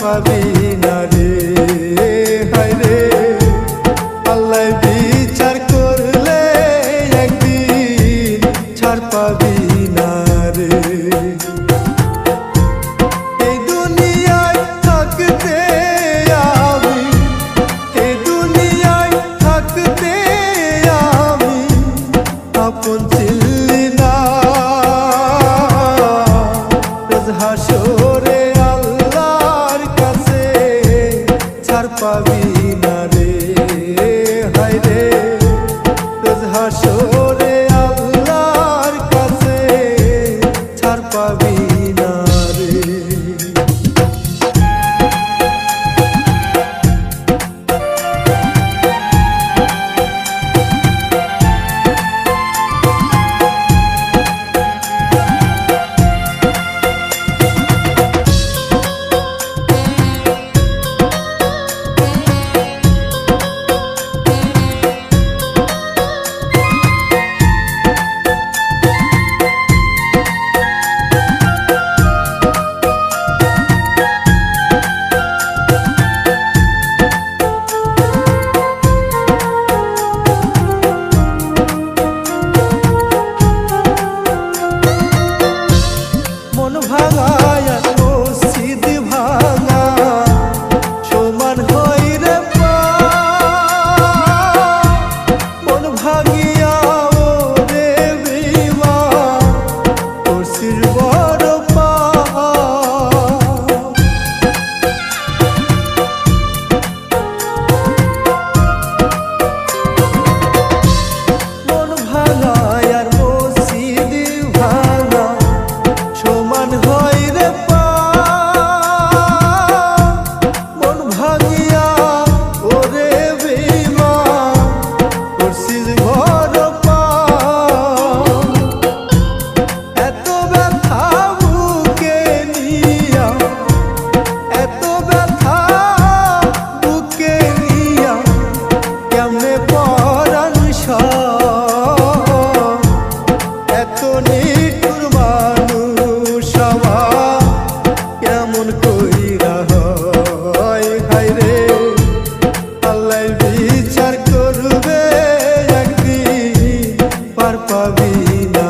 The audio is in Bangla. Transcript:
பவே tua vida. কেমন কইরা হয়? হায় রে আল্লাহ বিচার করবে একদিন পার পাবি না।